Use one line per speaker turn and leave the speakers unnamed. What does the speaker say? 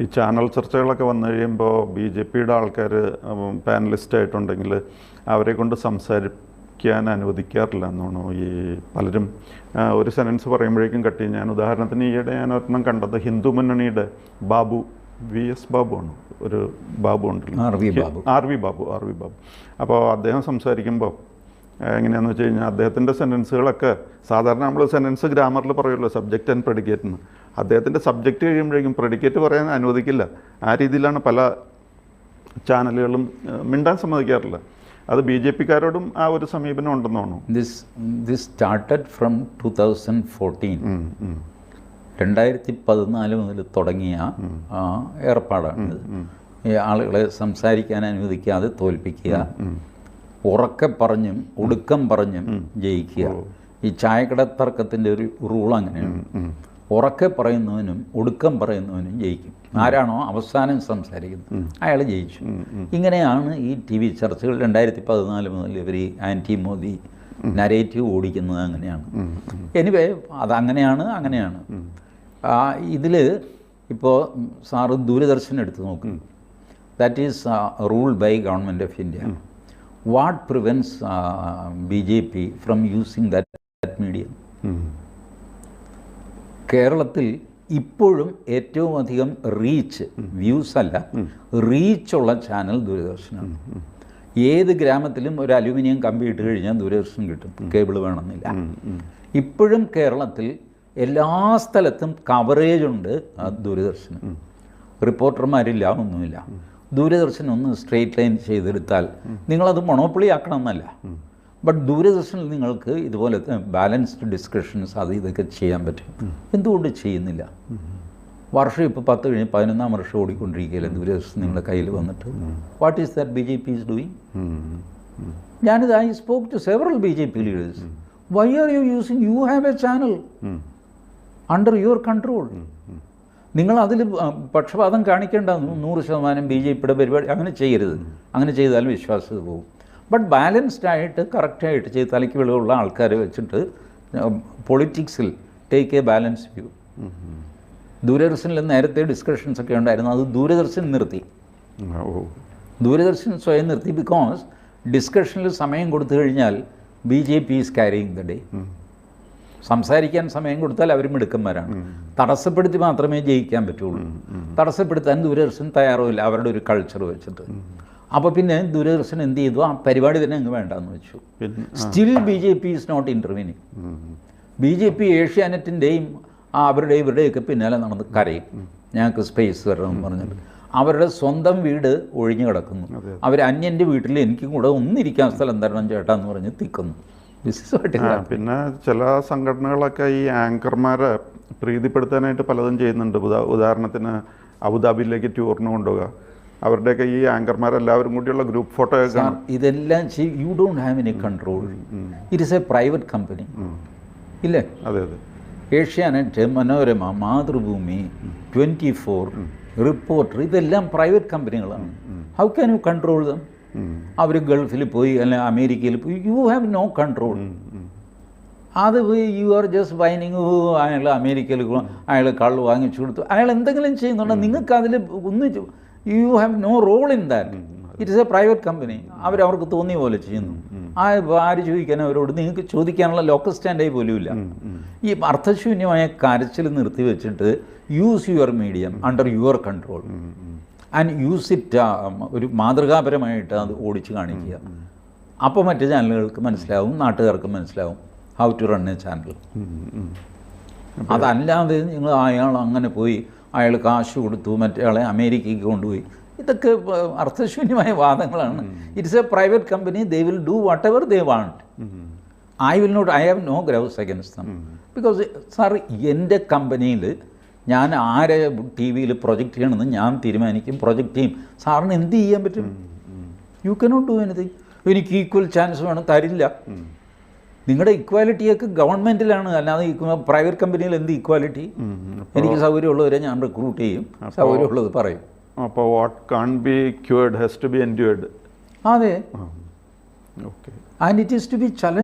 ഈ ചാനൽ ചർച്ചകളൊക്കെ വന്നു കഴിയുമ്പോൾ ബി ജെ പിയുടെ ആൾക്കാർ പാനലിസ്റ്റ് ആയിട്ടുണ്ടെങ്കിൽ അവരെ കൊണ്ട് സംസാരിക്കാൻ അനുവദിക്കാറില്ല എന്നാണ് ഈ പലരും ഒരു സെനൻസ് പറയുമ്പോഴേക്കും കട്ടി. ഞാൻ ഉദാഹരണത്തിന് ഈയിടെ ഞാൻ ഒരെണ്ണം കണ്ടത്. ഹിന്ദു മുന്നണിയുടെ ബാബു വി എസ് ബാബു ആണ്? ഒരു ബാബു ഉണ്ടല്ലോ.
R V Babu.
R V Babu R V Babu. അപ്പോൾ അദ്ദേഹം സംസാരിക്കുമ്പോൾ എങ്ങനെയാണെന്ന് വെച്ച് കഴിഞ്ഞാൽ അദ്ദേഹത്തിന്റെ സെന്റൻസുകളൊക്കെ സാധാരണ നമ്മൾ സെന്റൻസ് ഗ്രാമറിൽ പറയുമല്ലോ സബ്ജക്റ്റ് ആൻഡ് പ്രെഡിക്കേറ്റ് എന്ന്. അദ്ദേഹത്തിന്റെ സബ്ജക്റ്റ് കഴിയുമ്പോഴേക്കും പ്രെഡിക്കേറ്റ് പറയാൻ അനുവദിക്കില്ല. ആ രീതിയിലാണ് പല ചാനലുകളും മിണ്ടാൻ സമ്മതിക്കാറില്ല. അത് ബി ജെ പിക്കാരോടും ആ ഒരു സമീപനം ഉണ്ടെന്ന് തോന്നുന്നു.
This this started from two thousand fourteen. രണ്ടായിരത്തി പതിനാല് മുതൽ തുടങ്ങിയ ഏർപ്പാടാണ് ഈ ആളുകളെ സംസാരിക്കാൻ അനുവദിക്കാതെ തോൽപ്പിക്കുക. ഉറക്കെ പറഞ്ഞും ഒടുക്കം പറഞ്ഞും ജയിക്കുക. ഈ ചായക്കട തർക്കത്തിന്റെ ഒരു റൂൾ അങ്ങനെയാണ്. ഉറക്കെ പറയുന്നവനും ഒടുക്കം പറയുന്നവനും ജയിക്കും. ആരാണോ അവസാനം സംസാരിക്കുന്നത്? അയാൾ ജയിച്ചു. ഇങ്ങനെയാണ് ഈ ടി വി ചർച്ചകൾ രണ്ടായിരത്തി പതിനാല് മുതൽ ഇവർ ഈ ആന്റി മോദി നരേറ്റീവ് ഓടിക്കുന്നത് അങ്ങനെയാണ്. എനിവേ അതങ്ങനെയാണ് അങ്ങനെയാണ് ഇതിൽ ഇപ്പോൾ സാറ് ദൂരദർശൻ എടുത്ത് നോക്കും. That is rule by government of India what prevents B J P from using that medium. കേരളത്തിൽ ഇപ്പോഴും ഏറ്റവും അധികം റീച്ച് വ്യൂസ് അല്ല റീച്ചുള്ള ചാനൽ ദൂരദർശനാണ്. ഏത് ഗ്രാമത്തിലും ഒരു അലുമിനിയം കമ്പി ഇട്ട് കഴിഞ്ഞാൽ ദൂരദർശനം കിട്ടും. കേബിൾ വേണമെന്നില്ല. ഇപ്പോഴും കേരളത്തിൽ എല്ലാ സ്ഥലത്തും കവറേജ് ഉണ്ട് ആ ദൂരദർശന്. റിപ്പോർട്ടർമാരില്ല ഒന്നുമില്ല. ദൂരദർശൻ ഒന്ന് സ്ട്രെയിറ്റ് ലൈൻ ചെയ്തെടുത്താൽ നിങ്ങളത് മൊണോപ്പൊളി ആക്കണം എന്നല്ല ബട്ട് ദൂരദർശനിൽ നിങ്ങൾക്ക് ഇതുപോലെ ബാലൻസ്ഡ് ഡിസ്കഷൻസ് അത് ഇതൊക്കെ ചെയ്യാൻ പറ്റും. എന്തുകൊണ്ട് ചെയ്യുന്നില്ല? വർഷം ഇപ്പോൾ പത്ത് കഴിഞ്ഞ് പതിനൊന്നാം വർഷം ഓടിക്കൊണ്ടിരിക്കുകയല്ലേ ദൂരദർശൻ നിങ്ങളുടെ കയ്യിൽ വന്നിട്ട്? What is that B J P is doing. ഞാനിത് I spoke to several B J P leaders why are you using you have a channel. Under your control നിങ്ങൾ അതിൽ പക്ഷപാതം കാണിക്കേണ്ട നൂറ് ശതമാനം ബി ജെ പിയുടെ പരിപാടി അങ്ങനെ ചെയ്യരുത്. അങ്ങനെ ചെയ്താലും വിശ്വാസത പോകും. ബട്ട് ബാലൻസ്ഡ് ആയിട്ട് കറക്റ്റായിട്ട് ചെയ്ത് തലയ്ക്ക് വെളിവുള്ള ആൾക്കാരെ വെച്ചിട്ട് പൊളിറ്റിക്സിൽ ടേക്ക് എ ബാലൻസ് വ്യൂ ദൂരദർശനിൽ നേരത്തെ ഡിസ്കഷൻസ് ഒക്കെ ഉണ്ടായിരുന്നു. അത് ദൂരദർശൻ നിർത്തി. ദൂരദർശൻ സ്വയം നിർത്തി ബിക്കോസ് ഡിസ്കഷനിൽ സമയം കൊടുത്തു കഴിഞ്ഞാൽ B J P is carrying the day സംസാരിക്കാൻ സമയം കൊടുത്താൽ അവർ മിടുക്കന്മാരാണ്. തടസ്സപ്പെടുത്തി മാത്രമേ ജയിക്കാൻ പറ്റുള്ളൂ. തടസ്സപ്പെടുത്താൻ ദൂരദർശൻ തയ്യാറുമില്ല. അവരുടെ ഒരു കൾച്ചർ വെച്ചിട്ട്. അപ്പോൾ പിന്നെ ദൂരദർശൻ എന്ത് ചെയ്തു? ആ പരിപാടി തന്നെ അങ്ങ് വേണ്ടെന്ന് വെച്ചു. Still B J P is not
intervening.
B J P ഏഷ്യാനെറ്റിന്റെയും അവരുടെ ഇവരുടെയൊക്കെ പിന്നാലെ നടന്ന് കരയും. ഞങ്ങൾക്ക് സ്പേസ് തരണം എന്ന് പറഞ്ഞിട്ട് അവരുടെ സ്വന്തം വീട് ഒഴിഞ്ഞു കിടക്കുന്നു. അവർ അന്യന്റെ വീട്ടിൽ എനിക്കും കൂടെ ഒന്നിരിക്കാൻ സ്ഥലം തരണം ചേട്ടാ എന്ന് പറഞ്ഞ് തിക്കുന്നു.
പിന്നെ ചില സംഘടനകളൊക്കെ ഈ ആങ്കർമാരെ പ്രീതിപ്പെടുത്താനായിട്ട് പലതും ചെയ്യുന്നുണ്ട്. ഉദാഹരണത്തിന് അബുദാബിയിലേക്ക് ടൂറിന് കൊണ്ടുപോകുക അവരുടെയൊക്കെ ഈ ആങ്കർമാരെല്ലാവരും കൂടിയുള്ള ഗ്രൂപ്പ് ഫോട്ടോ കാണും.
ഇതെല്ലാം you don't have any control it is a private company ഇല്ലേ?
അതെ അതെ.
Asianet Manorama Mathrubhumi twenty four reporter ഇതെല്ലാം പ്രൈവറ്റ് കമ്പനികളാണ് how can you control them അവർ ഗൾഫിൽ പോയി അല്ലെങ്കിൽ അമേരിക്കയിൽ പോയി. യു ഹാവ് നോ കൺട്രോൾ അത് യു ആർ ജസ്റ്റ് വൈനിങ് അയാൾ അമേരിക്കയിൽ അയാൾ കള്ള് വാങ്ങിച്ചു കൊടുത്തു. അയാൾ എന്തെങ്കിലും ചെയ്യുന്നുണ്ടോ. നിങ്ങൾക്ക് അതിൽ ഒന്നും you have no role in that it is a private company അവരവർക്ക് തോന്നിയ പോലെ ചെയ്യുന്നു. ആ ആര് ചോദിക്കാൻ അവരോട് നിങ്ങൾക്ക് ചോദിക്കാനുള്ള ലോക്കൽ സ്റ്റാൻഡായി പോലും ഇല്ല ഈ അർത്ഥശൂന്യമായ കരച്ചിൽ നിർത്തി വെച്ചിട്ട് use your medium under your control and use it ഒരു മാതൃകാപരമായിട്ട് അത് ഓടിച്ച് കാണിക്കുക. അപ്പോൾ മറ്റ് ചാനലുകൾക്ക് മനസ്സിലാവും നാട്ടുകാർക്ക് മനസ്സിലാവും how to run a channel. അതല്ലാതെ നിങ്ങൾ അയാൾ അങ്ങനെ പോയി അയാൾ കാശ് കൊടുത്തു മറ്റേ അമേരിക്കയ്ക്ക് കൊണ്ടുപോയി. ഇതൊക്കെ അർത്ഥശൂന്യമായ വാദങ്ങളാണ്. It's a private company they will do whatever they want I will not I have no grouse against them because sir എന്റെ കമ്പനിയിൽ ഞാൻ ആരെ ടി വിയിൽ പ്രൊജക്റ്റ് ചെയ്യണമെന്ന് ഞാൻ തീരുമാനിക്കും പ്രൊജക്റ്റ് ചെയ്യും. സാറിന് എന്ത് ചെയ്യാൻ പറ്റും? യു കനോട്ട് ഡു എനിത്തിങ് എനിക്ക് ഈക്വൽ ചാൻസ് വേണം തരില്ല. നിങ്ങളുടെ ഇക്വാലിറ്റിയൊക്കെ ഗവൺമെന്റിലാണ് അല്ലാതെ പ്രൈവറ്റ് കമ്പനിയിൽ എന്ത് ഇക്വാലിറ്റി എനിക്ക് സൗകര്യമുള്ളവരെ ഞാൻ റിക്രൂട്ട് ചെയ്യും. സൗകര്യമുള്ളത് പറയും.
അപ്പോൾ what can't be cured has to be endured
അതെ.
Okay
and it is to be challenge